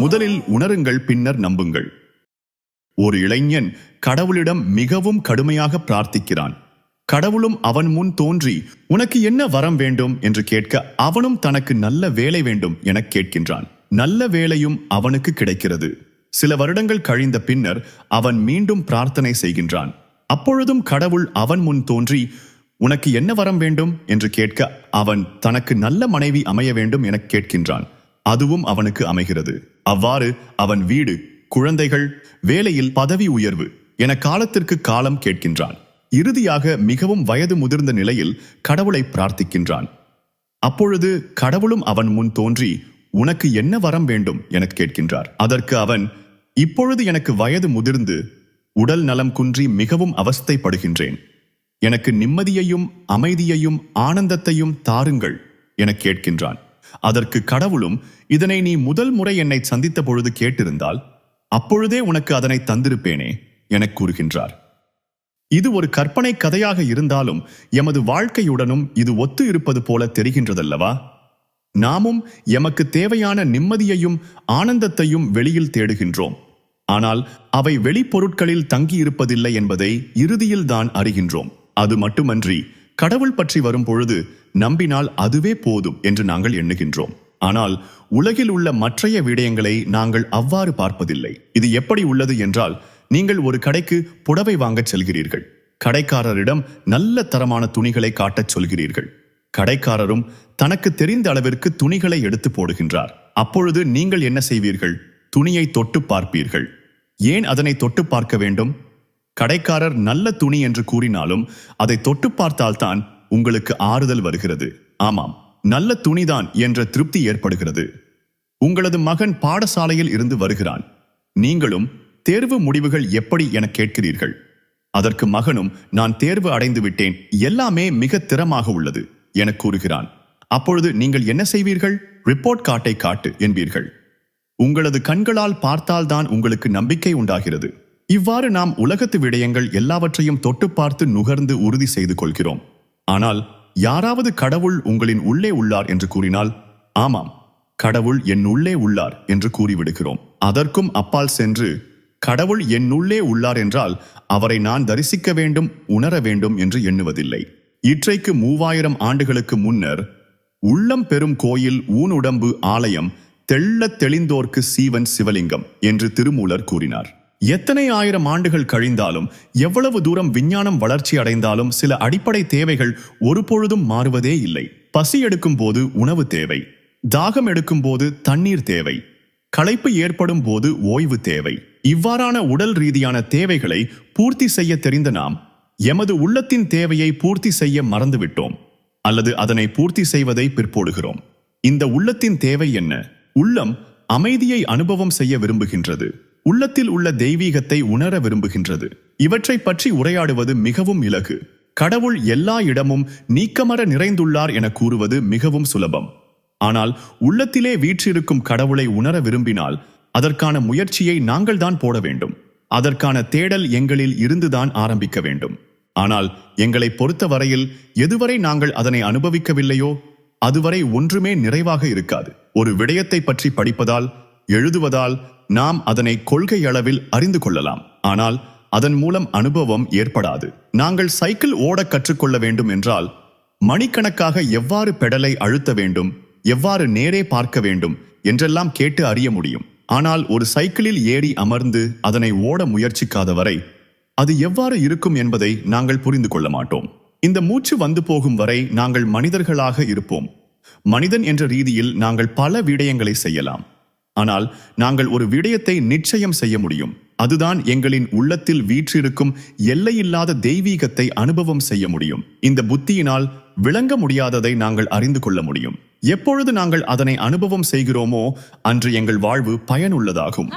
முதலில் உணருங்கள் பின்னர் நம்புங்கள். ஒரு இளைஞன் கடவுளிடம் மிகவும் கடுமையாக பிரார்த்திக்கிறான். கடவுளும் அவன் முன் தோன்றி உனக்கு என்ன வரம் வேண்டும்? என்று கேட்க அவனும் தனக்கு நல்ல வேலை வேண்டும் எனக் கேட்கின்றான். நல்ல வேலையும் அவனுக்கு கிடைக்கிறது. சில வருடங்கள் கழிந்த பின்னர் அவன் மீண்டும் பிரார்த்தனை செய்கின்றான். அப்பொழுதும் கடவுள் அவன் முன் தோன்றி உனக்கு என்ன வரம் வேண்டும்? என்று கேட்க அவன் தனக்கு நல்ல மனைவி அமைய வேண்டும் எனக் கேட்கின்றான். அதுவும் அவனுக்கு அமைகிறது. அவ்வாறு அவன் வீடு குழந்தைகள் வேலையில் பதவி உயர்வு என காலத்திற்கு காலம் கேட்கின்றான். இறுதியாக மிகவும் வயது முதிர்ந்த நிலையில் கடவுளை பிரார்த்திக்கின்றான். அப்பொழுது கடவுளும் அவன் முன் தோன்றி உனக்கு என்ன வரம் வேண்டும்? எனக் கேட்கின்றார். அதற்கு அவன் இப்பொழுது எனக்கு வயது முதிர்ந்து உடல் நலம் குன்றி மிகவும் அவஸ்தைப்படுகின்றேன். எனக்கு நிம்மதியையும் அமைதியையும் ஆனந்தத்தையும் தாருங்கள் எனக் கேட்கின்றான். அதற்கு கடவுளும் இதனை நீ முதல் முறை என்னை சந்தித்த பொழுது கேட்டிருந்தால் அப்பொழுதே உனக்கு அதனை தந்திருப்பேனே எனக் கூறுகின்றார். இது ஒரு கற்பனை கதையாக இருந்தாலும் எமது வாழ்க்கையுடனும் இது ஒத்து இருப்பது போல தெரிகின்றதல்லவா? நாமும் எமக்கு தேவையான நிம்மதியையும் ஆனந்தத்தையும் வெளியில் தேடுகின்றோம். ஆனால் அவை வெளிப்பொருட்களில் தங்கியிருப்பதில்லை என்பதை இறுதியில் தான் அறிகின்றோம். அது மட்டுமன்றி கடவுள் பற்றி வரும் பொழுது நம்பினால் அதுவே போதும் என்று நாங்கள் எண்ணுகின்றோம். ஆனால் உலகில் உள்ள மற்றைய விடயங்களை நாங்கள் அவ்வாறு பார்ப்பதில்லை. இது எப்படி உள்ளது என்றால் நீங்கள் ஒரு கடைக்கு புடவை வாங்கச் செல்கிறீர்கள். கடைக்காரரிடம் நல்ல தரமான துணிகளை காட்டச் சொல்கிறீர்கள். கடைக்காரரும் தனக்கு தெரிந்த அளவிற்கு துணிகளை எடுத்து போடுகின்றார். அப்பொழுது நீங்கள் என்ன செய்வீர்கள்? துணியை தொட்டு பார்ப்பீர்கள். ஏன் அதனை தொட்டு பார்க்க வேண்டும்? கடைக்காரர் நல்ல துணி என்று கூறினாலும் அதை தொட்டு பார்த்தால்தான் உங்களுக்கு ஆறுதல் வருகிறது. ஆமாம் நல்ல துணிதான் என்ற திருப்தி ஏற்படுகிறது. உங்களது மகன் பாடசாலையில் இருந்து வருகிறான். நீங்களும் தேர்வு முடிவுகள் எப்படி என கேட்கிறீர்கள்? அதற்கு மகனும் நான் தேர்வு அடைந்து விட்டேன். எல்லாமே மிக திறமாக உள்ளது என கூறுகிறான். அப்பொழுது நீங்கள் என்ன செய்வீர்கள்? ரிப்போர்ட் கார்டை காட்டு என்பீர்கள். உங்களது கண்களால் பார்த்தால்தான் உங்களுக்கு நம்பிக்கை உண்டாகிறது. இவ்வாறு நாம் உலகத்து விடயங்கள் எல்லாவற்றையும் தொட்டு பார்த்து நுகர்ந்து உறுதி செய்து கொள்கிறோம். ஆனால் யாராவது கடவுள் உங்களின் உள்ளே உள்ளார் என்று கூறினால் ஆமாம் கடவுள் என் உள்ளே உள்ளார் என்று கூறிவிடுகிறோம். அதற்கும் அப்பால் சென்று கடவுள் என் உள்ளே உள்ளார் என்றால் அவரை நான் தரிசிக்க வேண்டும் உணர வேண்டும் என்று எண்ணுவதில்லை. இற்றைக்கு மூவாயிரம் ஆண்டுகளுக்கு முன்னர் உள்ளம் பெறும் கோயில் ஊனுடம்பு ஆலயம் தெள்ள தெளிந்தோர்க்கு சீவன் சிவலிங்கம் என்று திருமூலர் கூறினார். எத்தனை ஆயிரம் ஆண்டுகள் கழிந்தாலும் எவ்வளவு தூரம் விஞ்ஞானம் வளர்ச்சி அடைந்தாலும் சில அடிப்படை தேவைகள் ஒருபொழுதும் மாறுவதே இல்லை. பசி எடுக்கும் போது உணவு தேவை. தாகம் எடுக்கும் போது தண்ணீர் தேவை. களைப்பு ஏற்படும் போது ஓய்வு தேவை. இவ்வாறான உடல் ரீதியான தேவைகளை பூர்த்தி செய்ய தெரிந்த நாம் எமது உள்ளத்தின் தேவையை பூர்த்தி செய்ய மறந்துவிட்டோம் அல்லது அதனை பூர்த்தி செய்வதை பிற்போடுகிறோம். இந்த உள்ளத்தின் தேவை என்ன? உள்ளம் அமைதியை அனுபவம் செய்ய விரும்புகின்றது. உள்ளத்தில் உள்ள தெய்வீகத்தை உணர விரும்புகின்றது. இவற்றை பற்றி உரையாடுவது மிகவும் இலகு. கடவுள் எல்லா இடமும் நீக்கமர நிறைந்துள்ளார் என கூறுவது மிகவும் சுலபம். ஆனால் உள்ளத்திலே வீற்றிருக்கும் கடவுளை உணர விரும்பினால் அதற்கான முயற்சியை நாங்கள் தான் போட வேண்டும். அதற்கான தேடல் எங்களில் இருந்துதான் ஆரம்பிக்க வேண்டும். ஆனால் எங்களை பொறுத்தவரையில் எதுவரை நாங்கள் அதனை அனுபவிக்கவில்லையோ அதுவரை ஒன்றுமே நிறைவாக இருக்காது. ஒரு விடயத்தை பற்றி படிப்பதால் எழுதுவதால் நாம் அதனை கொள்கை அளவில் அறிந்து கொள்ளலாம். ஆனால் அதன் மூலம் அனுபவம் ஏற்படாது. நாங்கள் சைக்கிள் ஓட கற்றுக்கொள்ள வேண்டும் என்றால் மணிக்கணக்காக எவ்வாறு பெடலை அழுத்த வேண்டும் எவ்வாறு நேரே பார்க்க வேண்டும் என்றெல்லாம் கேட்டு அறிய முடியும். ஆனால் ஒரு சைக்கிளில் ஏறி அமர்ந்து அதனை ஓட முயற்சிக்காத வரை அது எவ்வாறு இருக்கும் என்பதை நாங்கள் புரிந்து கொள்ள மாட்டோம். இந்த மூச்சு வந்து போகும் வரை நாங்கள் மனிதர்களாக இருப்போம். மனிதன் என்ற ரீதியில் நாங்கள் பல விடயங்களை செய்யலாம். ஆனால் நாங்கள் ஒரு விடயத்தை நிச்சயம் செய்ய முடியும். அதுதான் எங்களின் உள்ளத்தில் வீற்றிருக்கும் எல்லையில்லாத தெய்வீகத்தை அனுபவம் செய்ய முடியும். இந்த புத்தியினால் விளங்க முடியாததை நாங்கள் அறிந்து கொள்ள முடியும். எப்பொழுது நாங்கள் அதனை அனுபவம் செய்கிறோமோ அன்று எங்கள் வாழ்வு பயனுள்ளதாகும்.